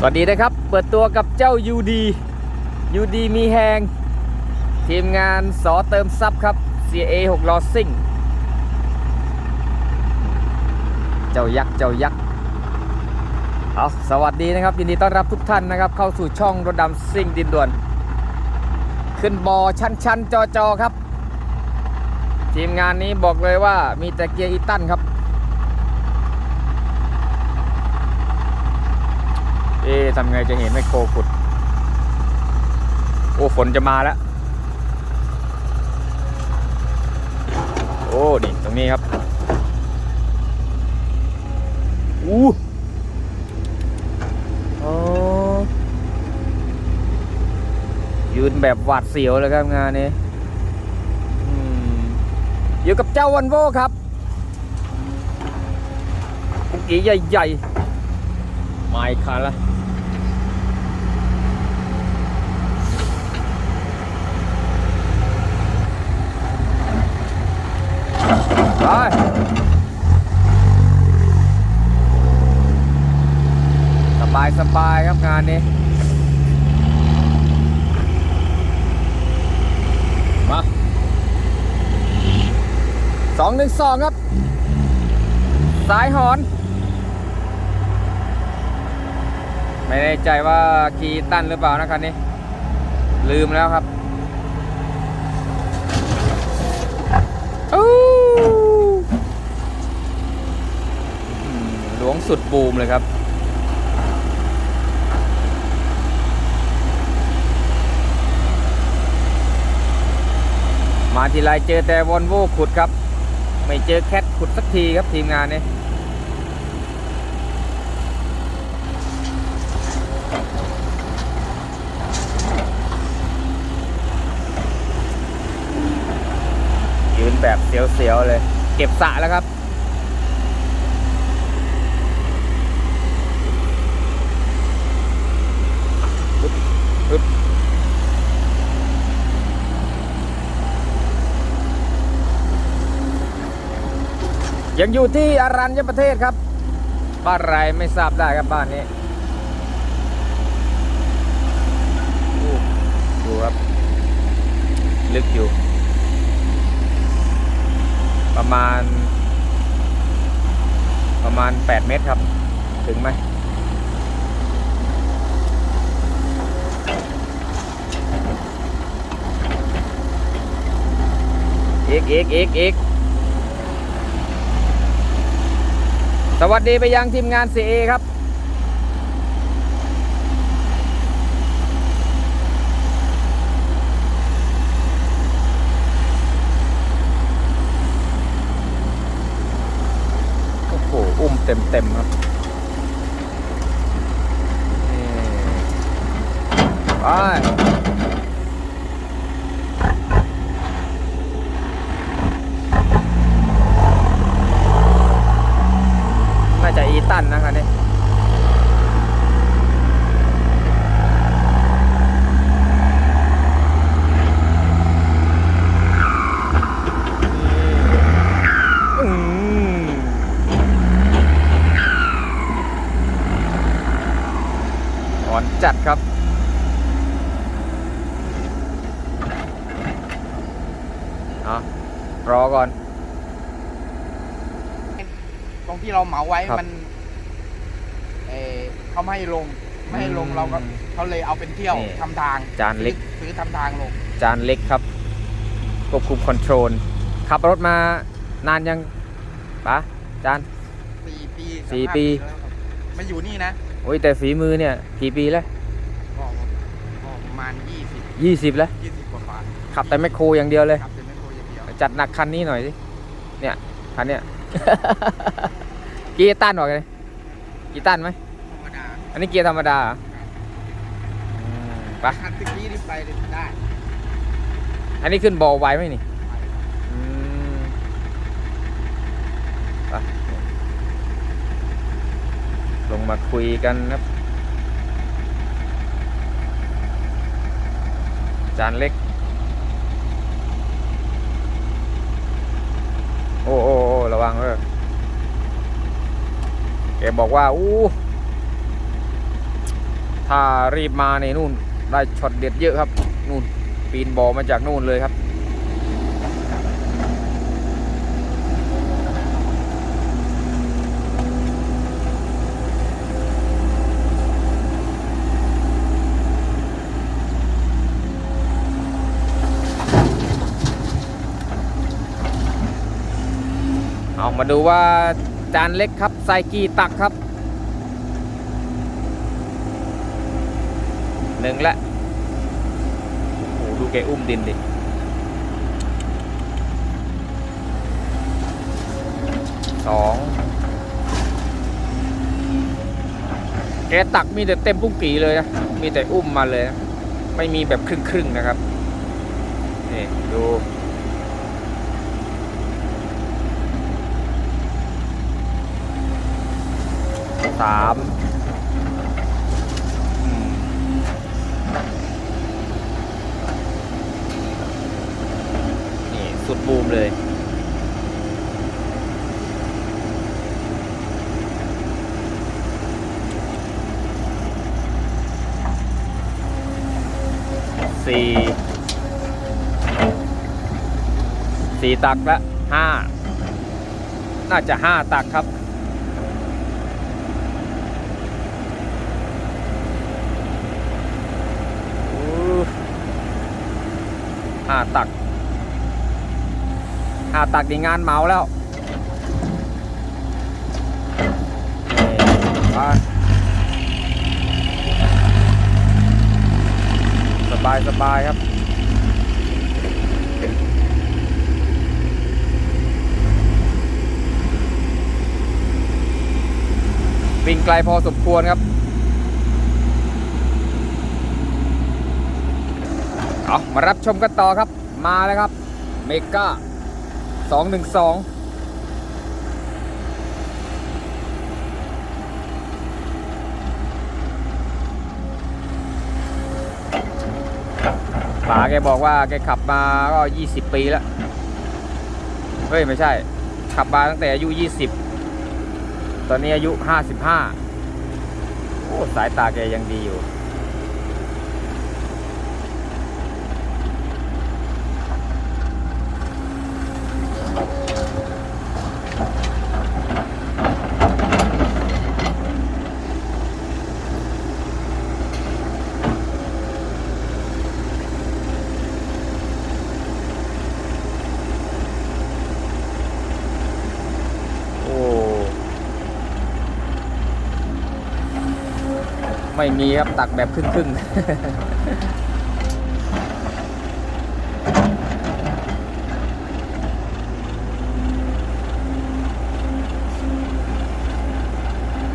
สวัสดีนะครับ เปิดตัวกับเจ้า UD UD มีแหงทีมงานสอเติมซับครับ CA 6ล้อซิ่ง เจ้ายักษ์ เจ้ายักษ์เอาสวัสดีนะครับ ยินดีต้อนรับทุกท่านนะครับ เข้าสู่ช่องรถดำซิ่งดินด่วน ขึ้นบอชันชันๆจอจอๆครับ ทีมงานนี้บอกเลยว่ามีแต่เกียร์อีตันครับ เอ๊ะทำไงจะเห็นไมโครขุด โอ้ฝนจะมาแล้ว โอ้ นี่ ตรงนี้ครับ อู้อยืนแบบหวาดเสียวเลยครับงานนี้อยู่กับเจ้าวันโวครับปุกกี้ใหญ่ๆมาอีกคันละ ไปสบายสบายครับงานนี้ มาสองหนึ่งสองครับ สายหอน ไม่แน่ใจว่าคีตันหรือเปล่านะคันนี้ ลืมแล้วครับอู้อืมหลวง สุดบูมเลยครับ มาทีไรเจอแต่วอลโว่ขุดครับ ไม่เจอแคทขุดสักทีครับทีมงานเนี้ยืนแบบเสียวๆเลย เก็บสระแล้วครับ ยังอยู่ที่อารัญญประเทศครับ บ้านไรไม่ทราบได้ครับบ้านนี้ดูครับ ลึกอยู่ ประมาณ ประมาณ 8 เมตรครับ ถึงไหมเอีกอีกอีกอีก สวัสดีไปยังทีมงาน CA ครับ โอ้โห อุ้มเต็มเต็มๆครับนี่ไปน่าจะอีตันนะครับนี่อืมอ่อน จัดครับ เอารอก่อน ตรงที่เราเหมาไว้ครับ มันเออเขาไม่ให้ลง ไม่ให้ลงอืมเราก็เขาเลยเอาเป็นเที่ยวนี่ ทำทางจานเล็กซื้อซื้อทำทางลง จานเล็กครับควบคุมคอนโทรล ขับรถมานานยังปะจาน สี่ปีกับสี่ห้าปี แล้วครับมาอยู่นี่นะโอ้ยแต่ฝีมือเนี่ย กี่ปีแล้วก็ก็ประมาณยี่สิบยี่สิบแล้ว ยี่สิบกว่าฝาขับแต่แมคโครอย่างเดียวเลย ครับเป็นแม่โคอย่างเดียวจัดหนักคันนี้หน่อยสิ เนี่ย คันเนี้ยเกียร์ตันหรอกเลยกีตันไหม ธรรมดาอันนี้เกียร์ธรรมดาเหรออืมไปะคันตะกี้นี่ไปเลยได้ อันนี้ขึ้นบอลไว้ไหมนี่อืมไปล งมาคุยกันครับ จานเล็ก โอ้โอ้โอระวังเออแกบอกว่า อู้ ถ้ารีบมาในนู่น ได้ช็อตเด็ดเยอะครับ นู่น ปีนบอมาจากนู่นเลยครับ ดูว่าจานเล็กครับใส่กี่ตักครับหนึ่งละโอ้โหดูแกอุ้มดินดิสองแกตักมีแต่เต็มปุ้งกี่เลยนะ มีแต่อุ้มมาเลยนะไม่มีแบบครึ่งๆนะครับ นี่ ดู สามนี่สุดบูมเลยสี่สี่ตักละห้าน่าจะห้าตักครับ โอ้ห้าตักาตักดีงานเมาแล้วนี่ไปสบายสบายครับวิ่งไกลพอสมควรครับเอามารับชมกันต่อครับ มาแล้วครับ เมกา 212ป๋าแกบอกว่าแกขับมาก็20ปีแล้ว เฮ้ย ไม่ใช่ ขับมาตั้งแต่อายุ20ตอนนี้อายุ55โอ้ สายตาแกยังดีอยู่ โอ้ ไม่มีครับตักแบบครึ่งๆ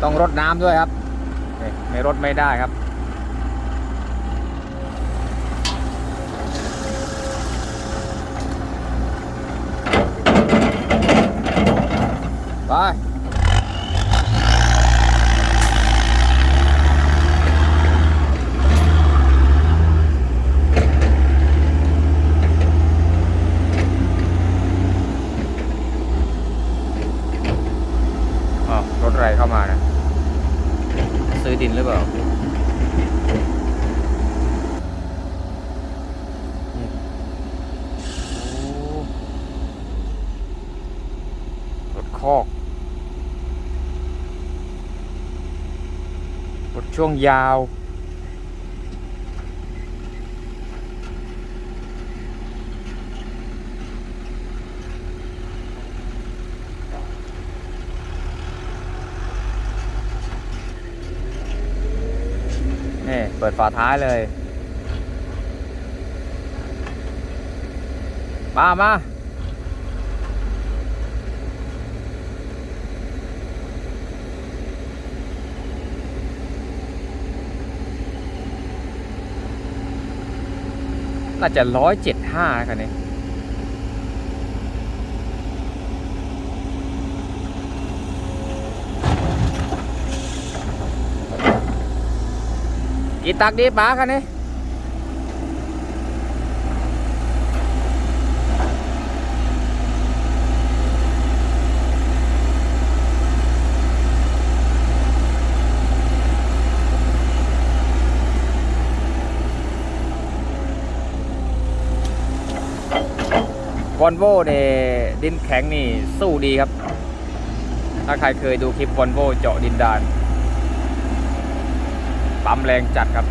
ต้องรดน้ำด้วยครับนี่ไม่รดไม่ได้ครับไป อ๋อรถอะไรเข้ามานะซื้อดินหรือเปล่านี่โอ้รถคอกรถช่วงยาว ปิดฝาท้ายเลย มามาน่าจะร้อยเจ็ดห้าคันนี้ อีตักดีป๋าคันนี้วอนโวเนี่ยดินแข็งนี่สู้ดีครับ ถ้าใครเคยดูคลิปวอนโวเจาะดินดาน ปั๊มแรงจัดครับ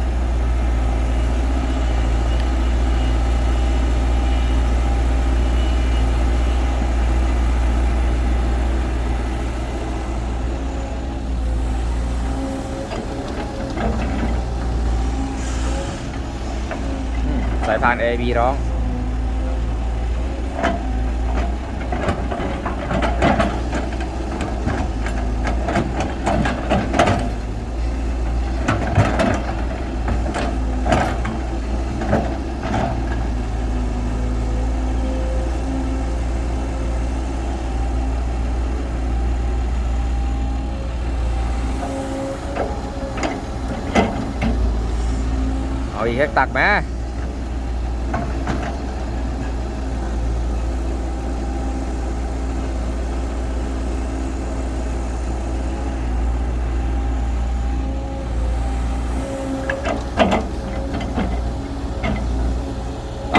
สายพาน AB ร้อง เอาอีกตักไหมไป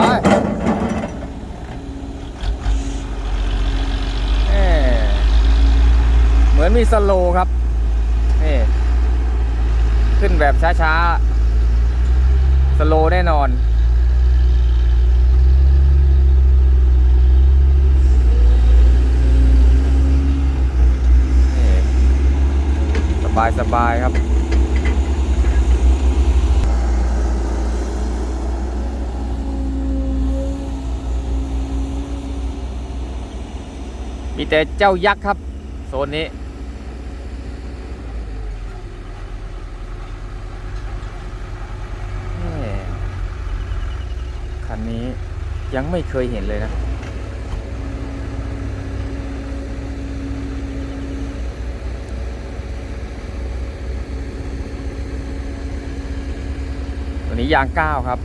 เอ่เหมือนมีสโลครับ นี่ ขึ้นแบบช้า ๆ สโลแน่นอน สบายสบายครับ มีแต่เจ้ายักษ์ครับ โซนนี้ แหม่คั นี้ยังไม่เคยเห็นเลยนะ ตัวนี้ยางก้าวครับ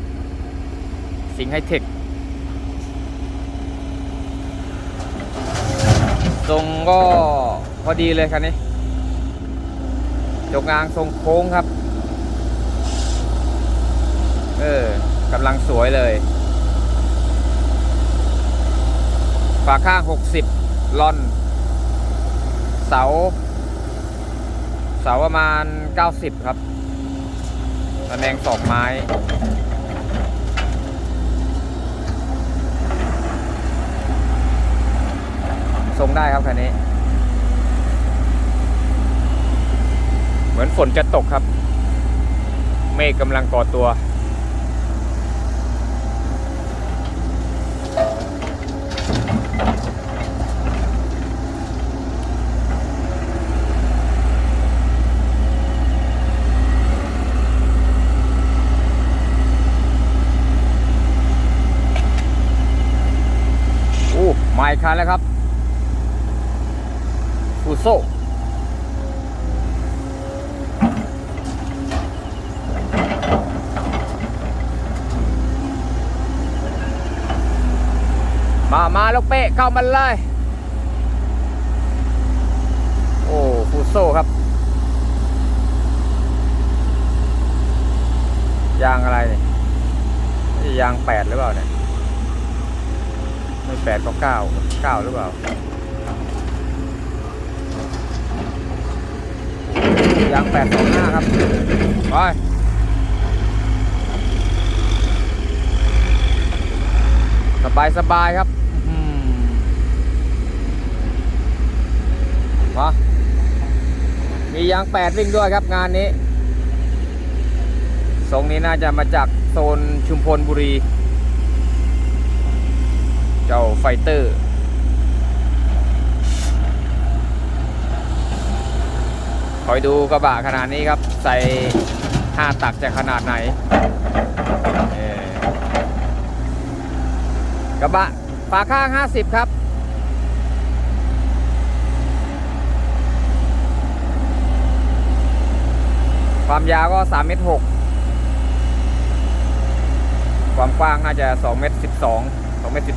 สิงไฮเทคทรงก็พอดีเลยคันนี้จกงางทรงโค้งครับ เออกำลังสวยเลย ฝาข้าง 60ลอน เสา เสาประมาณ 90 ครับตะแนงสองไม้ทรงได้ครับคันนี้ เหมือนฝนจะตกครับ เมฆกำลังก่อตัว โอ้มาอีกคันแล้วครับฟูโซมา มาลูกเป๊ะเข้ามันเลย โอ้ฟูโซครับ ยางอะไรนี่ยางแปดหรือเปล่าเนี่ย แปดก็เก้าเก้าหรือเปล่า ยางแปดสองห้าครับ ไปสบายสบายครับมามียางแปดวิ่งด้วยครับงานนี้ทรงนี้น่าจะมาจากโซนชุมพลบุรี เจ้าไฟเตอร์ คอยดูกระบะขนาดนี้ครับ ใส่ห้าตักจะขนาดไหนเอ่อกระบะฝาข้าง 50 ครับความยาวก็3เมตร6ความกว้างน่าจะ2เมตร12 2เมตร13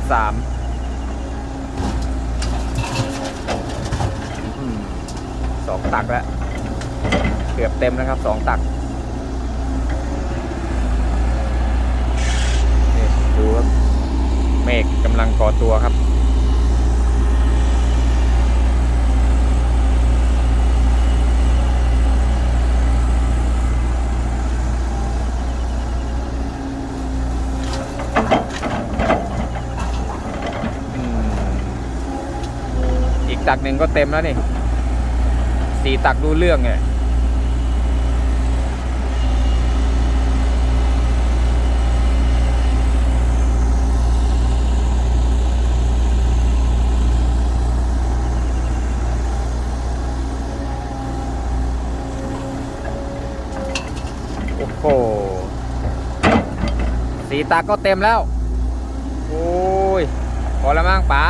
อืมสองตักแล้ว เกือบเต็มแล้วครับสองตักนี่ดูครับ เมฆกำลังก่อตัวครับ ตักหนึ่งก็เต็มแล้วนี่สี่ตักดูเรื่องไงโอ้โหสีตาก็เต็มแล้ว โอ้ย พอแล้วมั้งป๋า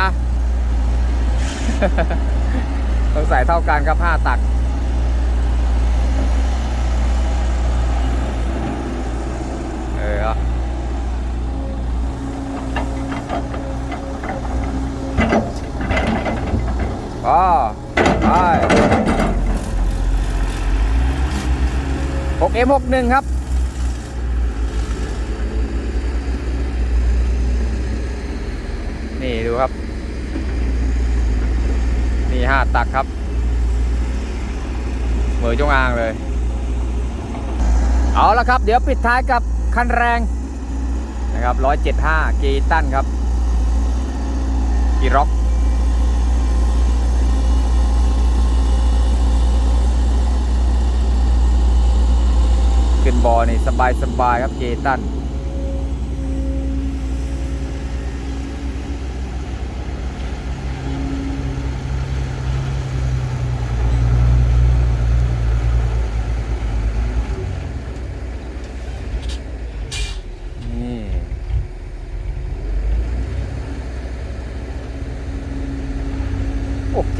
ต้องใส่เท่ากันครับห้าตัก เอออาพอไปหกเอ็มหกหนึ่งครับนี่ดูครับ ห้าตักครับเหมือจงอางเลย เอาละครับ เดี๋ยวปิดท้ายกับคันแรงนะครับ175กีตันครับกีร็อกขึ้นบอนี่สบายสบายๆครับเจตันนี่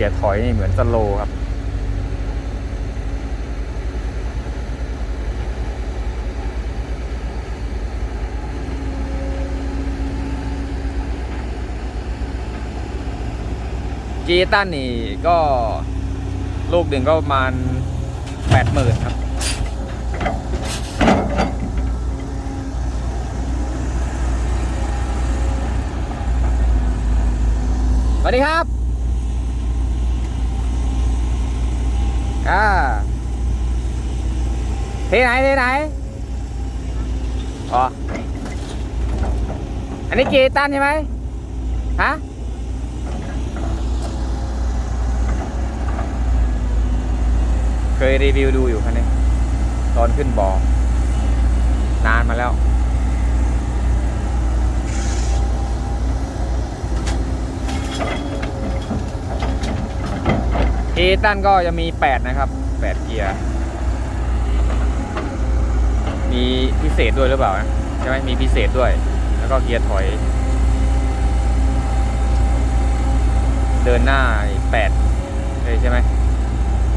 กียร์ถอยนี่เหมือนสโลครับ จีตันนี่ก็ลูกหนึ่งก็ประมาณแปดหมื่นครับสวัสดีครับ อ่าที่ไหนที่ไหนอ๋ออันนี้กีตันใช่ไหมฮะเคยรีวิวดูอยู่คันนี้ตอนขึ้นบอนานมาแล้ว ด้านก็จะมี 8 นะครับ 8 เกียร์ มีพิเศษด้วยหรือเปล่านะใช่ไหมมีพิเศษด้วย แล้วก็เกียร์ถอย เดินหน้าอีก8เลยใช่ไหม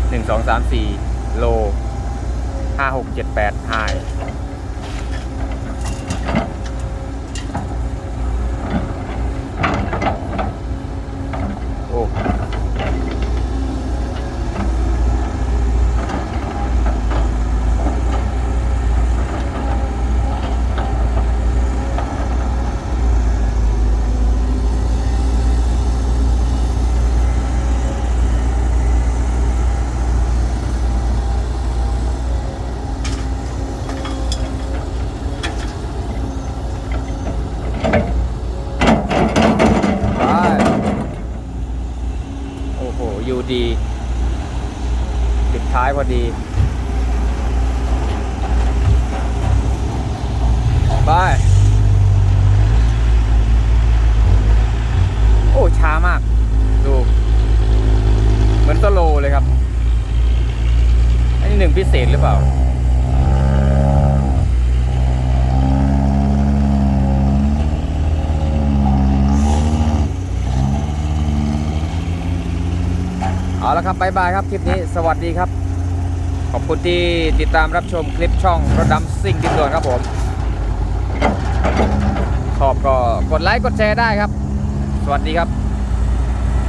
หนึ่งสองสามสี่โลห้าหกเจ็ดแปดไฮโอ้ ไปโอ้โห อยู่ดี ปิดท้ายพอดี ไป โอ้ ช้ามาก ดู เหมือนสโลว์เลยครับ อันนี้หนึ่งพิเศษหรือเปล่า เอาละ ครับบายบายครับ คลิปนี้สวัสดีครับ ขอบคุณที่ติดตามรับชมคลิปช่องรถดำซิ่งดินด่วนครับผมชอบก็กดไลค์กดแชร์ได้ครับ สวัสดีครับ